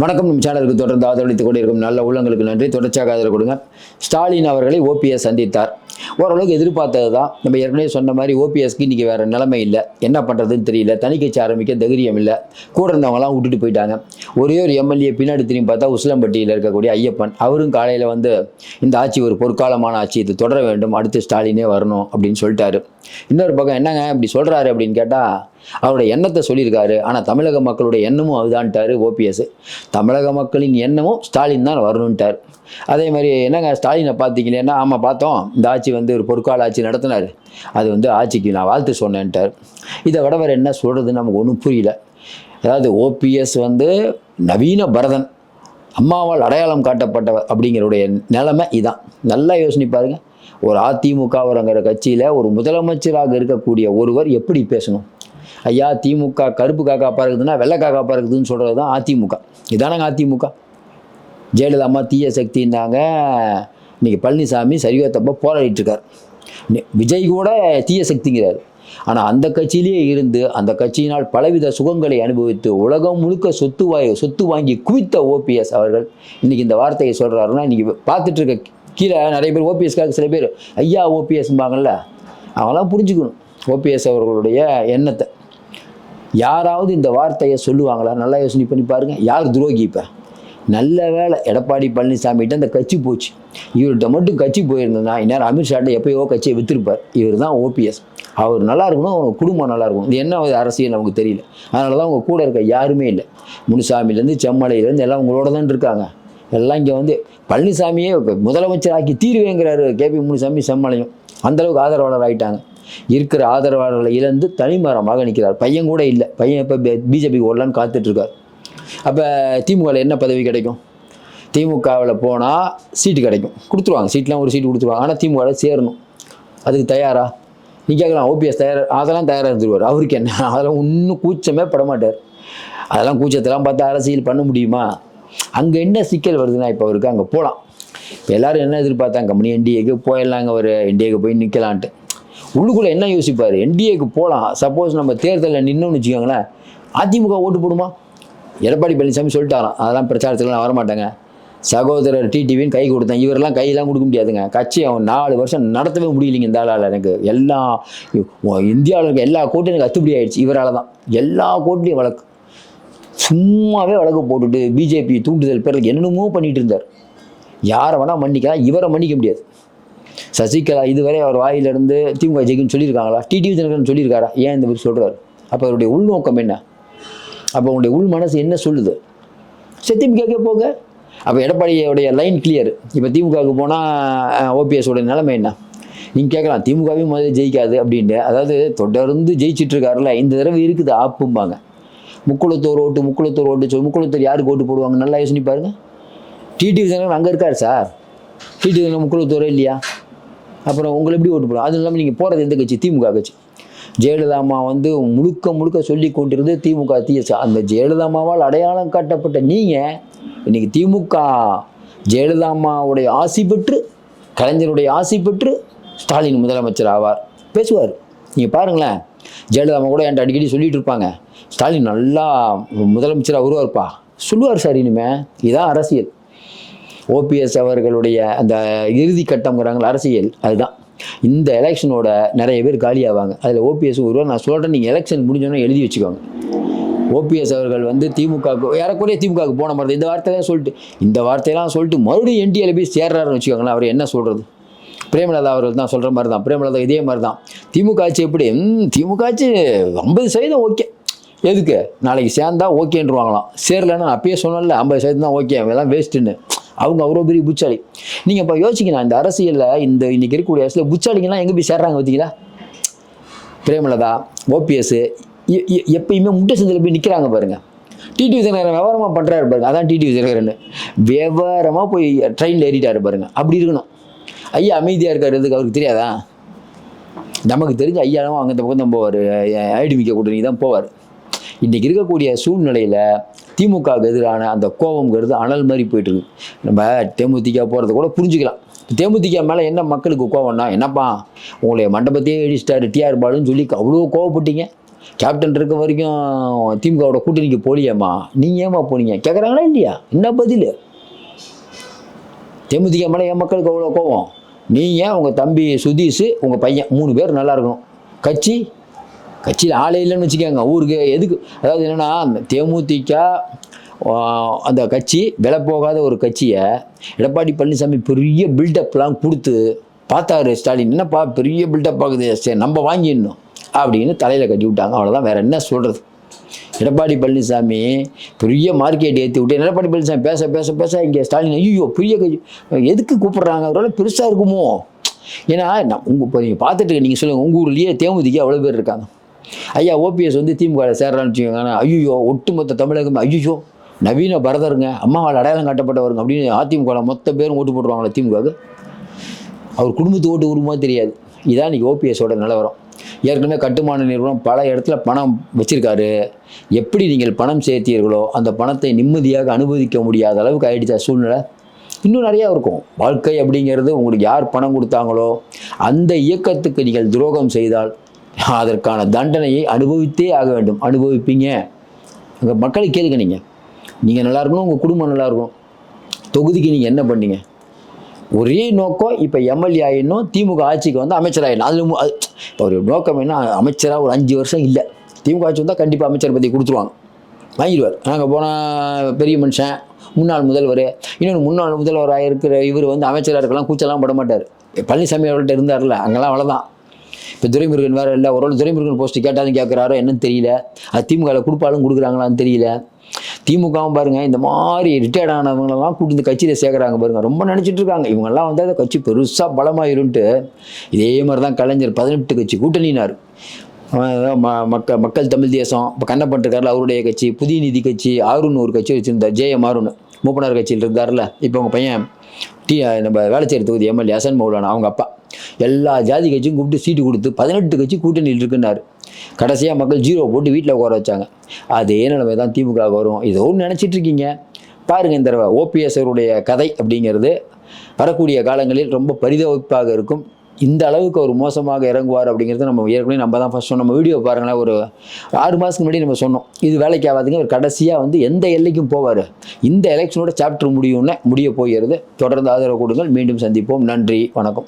வணக்கம். நம் சேனலுக்கு தொடர்ந்து ஆதரவளித்துக் கொண்டிருக்கும் நல்ல உள்ளங்களுக்கு நன்றி. தொடர்ச்சியாக ஆதரவு கொடுங்க. ஸ்டாலின் அவர்களை ஓபிஎஸ் சந்தித்தார். ஓரளவுக்கு எதிர்பார்த்தது தான். நம்ம ஏற்கனவே சொன்ன மாதிரி ஓபிஎஸ்க்கு இன்றைக்கி வேறு நிலைமை இல்லை. என்ன பண்ணுறதுன்னு தெரியல. தணிக்கைச்சு ஆரம்பிக்க தைரியம் இல்லை. கூட இருந்தவங்களாம் விட்டுட்டு போயிட்டாங்க. ஒரே ஒரு எம்எல்ஏ பின்னாடி திரும்பி பார்த்தா உசிலம்பட்டியில் இருக்கக்கூடிய ஐயப்பன். அவரும் காலையில் வந்து இந்த ஆட்சி ஒரு பொற்காலமான ஆட்சி. இது தொடர வேண்டும். அடுத்து ஸ்டாலினே வரணும். அப்படின்னு சொல்லிட்டாரு. இன்னொரு பக்கம் என்னங்க இப்படி சொல்கிறாரு அப்படின்னு கேட்டால் அவருடைய எண்ணத்தை சொல்லியிருக்காரு. ஆனால் தமிழக மக்களுடைய எண்ணமும் அதுதான்ட்டாரு ஓபிஎஸ் தமிழக மக்களின் எண்ணமும் ஸ்டாலின் தான் வரணுன்ட்டார் அதே மாதிரி என்னங்க ஸ்டாலினை பார்த்தீங்களேன்னா ஆமாம் பார்த்தோம். இந்த ஆட்சி வந்து ஒரு பொற்கால ஆட்சி நடத்தினார். அது வந்து ஆட்சிக்கு நான் வாழ்த்து சொன்னேன்ட்டார். இதை விட வேறு என்ன சொல்கிறதுன்னு நமக்கு ஒன்றும் புரியல. அதாவது ஓபிஎஸ் வந்து நவீன பரதன் அம்மாவால் அடையாளம் காட்டப்பட்டவர் அப்படிங்கிறடைய நிலைமை இதான். நல்லா யோசனை பாருங்க. ஒரு அதிமுகவரங்கிற கட்சியில் ஒரு முதலமைச்சராக இருக்கக்கூடிய ஒருவர் எப்படி பேசணும்? ஐயா திமுக கருப்பு காக்கா பறக்குதுன்னா வெள்ளை காக்கா பறக்குதுன்னு சொல்கிறது தான் அதிமுக. இதானங்க அதிமுக? ஜெயலலிதா அம்மா தீய சக்தின்னாங்க. இன்றைக்கி பழனிசாமி சரியோ தப்போ இருக்கார் விஜய் கூட தீய சக்திங்கிறார். ஆனால் அந்த கட்சியிலேயே இருந்து அந்த கட்சியினால் பலவித சுகங்களை அனுபவித்து உலகம் முழுக்க சொத்து வாய் சொத்து வாங்கி குவித்த ஓபிஎஸ் அவர்கள் இன்றைக்கி இந்த வார்த்தையை சொல்கிறாருன்னா இன்றைக்கி பார்த்துட்டு இருக்க கீழே நிறைய பேர் ஓபிஎஸ்க்காக சில பேர் ஐயா ஓபிஎஸ்ம்பாங்கள்ல அவங்களாம் புரிஞ்சுக்கணும். ஓபிஎஸ் அவர்களுடைய எண்ணத்தை. யாராவது இந்த வார்த்தையை சொல்லுவாங்களா? நல்லா யோசனை பண்ணி பாருங்க. யார் துரோகி இப்போ? நல்ல வேலை எடப்பாடி பழனிசாமிகிட்ட அந்த கட்சி போச்சு. இவர்கிட்ட மட்டும் கட்சி போயிருந்ததுன்னா இந்நேரம் அமித்ஷாட்ட எப்பயோ கட்சியை விற்றுருப்பார் இவர் தான் ஓபிஎஸ் அவர் நல்லா இருக்கணும் அவங்க குடும்பம் நல்லா இருக்கணும். இது என்ன அரசியல் நமக்கு தெரியல. அதனால தான் அவங்க கூட இருக்க யாருமே இல்லை. முனுசாமிலேருந்து செம்மலையிலேருந்து எல்லாம் உங்களோட தான் இருக்காங்க. எல்லாம் இங்கே வந்து பழனிசாமியே முதலமைச்சராக்கி தீர்வேங்கிறாரு கேபி முனுசாமி செம்மலையும். அந்தளவுக்கு ஆதரவாளர் ஆகிட்டாங்க இருக்கிற ஆதரவாளர்களை இழந்து தனிமரமாக நிற்கிறார். பையன் கூட இல்லை. பையன் இப்போ பிஜேபி ஓடலான்னு காத்துட்ருக்கார். அப்போ திமுகவில் என்ன பதவி கிடைக்கும்? திமுகவில் போனால் சீட்டு கிடைக்கும். கொடுத்துருவாங்க. சீட்லாம் ஒரு சீட்டு கொடுத்துருவாங்க. ஆனால் திமுகவில் சேரணும். அதுக்கு தயாரா? நீ கேட்கலாம். ஓபிஎஸ் தயார்? அதெல்லாம் தயாராக இருந்துருவார். அவருக்கு என்ன? அதெல்லாம் இன்னும் கூச்சமே படமாட்டார் அதெல்லாம் கூச்சத்தெல்லாம் பார்த்தா அரசியல் பண்ண முடியுமா? அங்கே என்ன சிக்கல் வருதுன்னா இப்போ அவருக்கு அங்கே போகலாம் இப்போ எல்லோரும் என்ன எதிர்பார்த்தாங்க? கம்பெனி என்டிஏக்கு போயிடலாங்க ஒரு என்டிஏக்கு போய் நிற்கலான்ட்டு உள்ளுக்குள்ளே என்ன யோசிப்பார்? என்டிஏக்கு போகலாம் சப்போஸ் நம்ம தேர்தலில் நின்னோம்னு வச்சுக்கோங்களேன். அதிமுக ஓட்டு போடுமா? எடப்பாடி பழனிசாமி சொல்லிட்டாராம். அதெல்லாம் பிரச்சாரத்துலலாம் நான் வரமாட்டேங்க. சகோதரர் டிடிவின்னு கை கொடுத்தேன். இவரெல்லாம் கையெல்லாம் கொடுக்க முடியாதுங்க. கட்சி அவன் நாலு வருஷம் நடத்தவே முடியலைங்க இந்த ஆளால் எனக்கு. எல்லா இந்தியாவில் இருக்க எல்லா கோட்டையும் எனக்கு அத்துப்படி ஆயிடுச்சு. இவரால் தான். எல்லா கோட்டையும் வழக்கு. சும்மாவே வழக்கு போட்டுட்டு பிஜேபி தூண்டுதல் பேரில் என்னென்னமோ பண்ணிகிட்டு இருந்தார். யாரை வேணால் மன்னிக்கலாம். இவரை மன்னிக்க முடியாது. சசிகலா இதுவரை அவர் வாயிலிருந்து திமுக ஜெயிக்குன்னு சொல்லியிருக்காங்களா? டிடிவி தினகரன் சொல்லியிருக்காரா? ஏன் இந்த மாதிரி சொல்கிறார் அப்போ அவருடைய உள்நோக்கம் என்ன? அப்போ உங்களுடைய உள் மனசு என்ன சொல்லுது? சத்தியமிக்காக்கே போங்க. அப்போ எடப்பாடியோடைய லைன் கிளியர் இப்போ திமுகவுக்கு போனால் ஓபிஎஸோட நிலைமை என்ன? நீங்கள் கேட்கலாம் திமுகவையும் முதல்ல ஜெயிக்காது அப்படின்ட்டு. அதாவது தொடர்ந்து ஜெயிச்சிட்ருக்காருல இந்த தடவை இருக்குது ஆப்பும்பாங்க. முக்குளத்தூர் ஓட்டு முக்குளத்தூர் ஓட்டு சொல்லி முக்குளத்தூர் யாருக்கு ஓட்டு போடுவாங்க நல்லா யோசனை பாருங்கள் டிடி தினகரன் அங்கே இருக்கார் சார். டிடி தினகரன் முக்குளத்தூரே இல்லையா? அப்புறம் உங்களை எப்படி ஓட்டு போடலாம் அது இல்லாமல் நீங்கள் போகிறது எந்த கட்சி? திமுக கட்சி. ஜெயலலிதா அம்மா வந்து முழுக்க முழுக்க சொல்லி கொண்டிருந்து திமுக தீயசா அந்த ஜெயலலிதா அம்மாவால் அடையாளம் காட்டப்பட்ட நீங்கள் இன்னைக்கு திமுக ஜெயலலிதா அம்மாவுடைய ஆசி பெற்று கலைஞருடைய ஆசி பெற்று ஸ்டாலின் முதலமைச்சர் ஆவார். பேசுவார். நீங்கள் பாருங்களேன். ஜெயலலிதா அம்மா கூட என்கிட்ட அடிக்கடி சொல்லிட்டு இருப்பாங்க. ஸ்டாலின் நல்லா முதலமைச்சராக வருவார்ப்பா சொல்லுவார் சார் இனிமே. இதான் அரசியல். ஓபிஎஸ் அவர்களுடைய அந்த இறுதி கட்டம்ங்கிறாங்கள அரசியல். அதுதான். இந்த எலெக்ஷனோட நிறைய பேர் காலியாவாங்க. அதில் ஓபிஎஸ் ஒருவர் நான் சொல்கிறேன் நீங்கள் எலெக்ஷன் முடிஞ்சோன்னே எழுதி வச்சுக்கோங்க. ஓபிஎஸ் அவர்கள் வந்து திமுகவுக்கு ஏறக்குறைய திமுகவுக்கு போன மாதிரி இந்த வார்த்தையெல்லாம் சொல்லிட்டு இந்த வார்த்தையெல்லாம் சொல்லிட்டு மறுபடியும் என்டிஏல போய் சேர்றாருன்னு வச்சுக்கோங்களேன் அவர் என்ன சொல்கிறது பிரேமலதா அவர்கள் தான் சொல்கிற மாதிரி தான். பிரேமலதா இதே மாதிரி தான். திமுக ஆட்சி எப்படி? திமுக ஆட்சி ஐம்பது சதவீதம் ஓகே. எதுக்கு? நாளைக்கு சேர்ந்தா ஓகேன்றுவாங்களாம். சேரலன்னு நான் அப்பயே சொன்னேன்ல ஐம்பது சதவீதம் தான் ஓகே. எல்லாம் வேஸ்ட்டுன்னு அவங்க அவ்வளோ பெரிய புச்சாளி நீங்கள் இப்போ யோசிக்கணும் இந்த அரசியலில் இந்த இன்னைக்கு இருக்கக்கூடிய அரசியல் புச்சாளிங்கெல்லாம் எங்கே போய் சேர்றாங்க பார்த்தீங்களா பிரேமலதா ஓபிஎஸ் எப்பயுமே முட்டை சந்தையில் போய் நிற்கிறாங்க பாருங்கள் டிடிவி தினகரன் விவரமாக பண்ணுறாரு பாருங்க அதான் டிடிவி விஜயநகரன் விவரமாக போய் ட்ரெயினில் ஏறிட்டாரு பாருங்க அப்படி இருக்கணும் ஐயா அமைதியாக இருக்காரு எதுக்கு அவருக்கு தெரியாதா நமக்கு தெரிஞ்ச ஐயாவும் அங்கே இந்த பக்கம் தான் போவார் ஐடிமிக்க கூட்டணி தான் போவார் இன்றைக்கி இருக்கக்கூடிய சூழ்நிலையில் திமுகவுக்கு எதிரான அந்த கோபங்கிறது அனல் மாதிரி போயிட்டு இருக்கு நம்ம தேமுதிக போகிறத கூட புரிஞ்சுக்கலாம். தேமுதிக மேலே என்ன மக்களுக்கு கோவம்னா என்னப்பா உங்களுடைய மண்டபத்தையே இடிச்சிட்டாரு டிஆர் பாலுன்னு சொல்லி அவ்வளோ கோவப்பட்டீங்க. கேப்டன் இருக்க வரைக்கும் திமுகவோட கூட்டணிக்கு போலியாம்மா நீங்கள் ஏமா போனீங்க? கேட்குறாங்களா இல்லையா? என்ன பதில்? தேமுதிக மேலே என் மக்களுக்கு அவ்வளோ கோவம் நீங்கள் உங்கள் தம்பி சுதீஷ் உங்கள் பையன் மூணு பேர் நல்லா இருக்கணும். கட்சி கட்சியில் ஆளே இல்லைன்னு வச்சுக்கோங்க. ஊருக்கு எதுக்கு? அதாவது என்னென்னா அந்த தேமுதிக அந்த கட்சி விலை போகாத ஒரு கட்சியை எடப்பாடி பழனிசாமி பெரிய பில்டப்லாம் கொடுத்து பார்த்தாரு ஸ்டாலின். என்னப்பா பெரிய பில்டப் ஆகுது சரி நம்ம வாங்கிடணும் அப்படின்னு தலையில் கட்டி விட்டாங்க. அவ்வளோதான் வேற என்ன சொல்கிறது எடப்பாடி பழனிசாமி பெரிய மார்க்கெட் ஏற்றி விட்டு எடப்பாடி பழனிசாமி பேச பேச பேச இங்கே ஸ்டாலின் ஐயோ பெரிய கட்சி எதுக்கு கூப்பிடுறாங்க? அவரால் பெருசாக இருக்குமோ? ஏன்னா நான் உங்கள் இப்போ நீங்கள் பார்த்துட்டு நீங்கள் சொல்லுங்கள் உங்கள் ஊர்லேயே தேமுதிக அவ்வளோ பேர் இருக்காங்க? ஐயா ஓபிஎஸ் வந்து திமுக சேர்றான்னு வச்சுக்கோங்க. ஐயோ ஒட்டுமொத்த தமிழகம் ஐயோ நவீன பரதருங்க அம்மாவால் அடையாளம் காட்டப்பட்டவருங்க அப்படின்னு அதிமுக மொத்த பேரும் ஓட்டு போட்டுருவாங்களா திமுகவுக்கு? அவர் குடும்பத்து ஓட்டு உருமா தெரியாது. இதான் இன்றைக்கி ஓபிஎஸோட நிலவரம். ஏற்கனவே கட்டுமான நிறுவனம் பல இடத்துல பணம் வச்சிருக்காரு. எப்படி நீங்கள் பணம் சேர்த்தீர்களோ அந்த பணத்தை நிம்மதியாக அனுபவிக்க முடியாத அளவுக்கு ஆயிடுச்சா சூழ்நிலை. இன்னும் நிறையா இருக்கும். வாழ்க்கை அப்படிங்கிறது உங்களுக்கு யார் பணம் கொடுத்தாங்களோ அந்த இயக்கத்துக்கு நீங்கள் துரோகம் செய்தால் அதற்கான தண்டனையை அனுபவித்தே ஆக வேண்டும். அனுபவிப்பீங்க. அங்கே மக்களை கேளுங்க நீங்கள் நீங்கள் நல்லா இருக்கணும் உங்கள் குடும்பம் நல்லா இருக்கும் தொகுதிக்கு நீங்கள் என்ன பண்ணீங்க? ஒரே நோக்கம் இப்போ எம்எல்ஏ ஆகிடணும் திமுக ஆட்சிக்கு வந்து அமைச்சராயிடணும் அதில் அது ஒரு நோக்கம் என்ன? அமைச்சராக ஒரு அஞ்சு வருஷம் இல்லை. திமுக ஆட்சி வந்தால் கண்டிப்பாக அமைச்சர் பற்றி கொடுத்துருவாங்க. வாங்கிடுவார். நாங்கள் போனால் பெரிய மனுஷன் முன்னாள் முதல்வர் இன்னொன்று முன்னாள் முதல்வராக இருக்கிற இவர் வந்து அமைச்சராக இருக்கலாம் கூச்சலாம் பட மாட்டார் பழனிசாமி அவர்கள்ட்ட இருந்தார்ல அங்கெல்லாம் அவ்வளோதான் இப்போ துரைமுருகன் வேறு இல்லை. ஒரு துரைமுருகன் போஸ்ட் கேட்டாலும் கேட்குறாரோ என்னன்னு தெரியல. அது திமுகவில் கொடுப்பாலும் கொடுக்குறாங்களான்னு தெரியல. திமுகவும் பாருங்க இந்த மாதிரி ரிட்டையர்ட் ஆனவங்களெல்லாம் கூட்டி இந்த கட்சியில் சேர்க்குறாங்க பாருங்க. ரொம்ப நினச்சிட்டு இருக்காங்க. இவங்கெல்லாம் வந்து அந்த கட்சி பெருசாக பலமாயிருன்ட்டு இதே மாதிரி தான் கலைஞர் பதினெட்டு கட்சி கூட்டணினார் மக்க மக்கள் தமிழ் தேசம் இப்போ கண்ணப்பன் இருக்கார்ல அவருடைய கட்சி புதிய நிதி கட்சி ஆருன்னு ஒரு கட்சி வச்சுருந்தார் ஜேஎம் ஆருன்னு மூப்பனார் கட்சியில் இருந்தார்ல இப்போ உங்கள் பையன் டி நம்ம வேளச்சேரி தொகுதி எம்எல்ஏ அசன் மௌலானா அவங்க அப்பா. எல்லா ஜாதி கட்சியும் கூப்பிட்டு சீட்டு கொடுத்து பதினெட்டு கட்சி கூட்டணியில் இருக்குன்னாரு. கடைசியாக மக்கள் ஜீரோ போட்டு வீட்டில் உட்கார வச்சாங்க. அதே நிலைமை தான் திமுக வரும். இதோ ஒன்று நினச்சிட்டு இருக்கீங்க. பாருங்க இந்த தடவை ஓபிஎஸ் அவருடைய கதை அப்படிங்கிறது வரக்கூடிய காலங்களில் ரொம்ப பரிதவிப்பாக இருக்கும். இந்த அளவுக்கு அவர் மோசமாக இறங்குவார் அப்படிங்கிறது நம்ம ஏற்கனவே நம்ம தான் ஃபஸ்ட் நம்ம வீடியோ பாருங்களேன். ஒரு ஆறு மாதத்துக்கு முன்னாடி நம்ம சொன்னோம். இது வேலைக்கு ஆகாதுங்க. அவர் கடைசியாக வந்து எந்த எல்லைக்கும் போவார். இந்த எலெக்ஷனோட சாப்டர் முடியும்னு முடிய போகிறது. தொடர்ந்து ஆதரவு கொடுங்கள். மீண்டும் சந்திப்போம். நன்றி. வணக்கம்.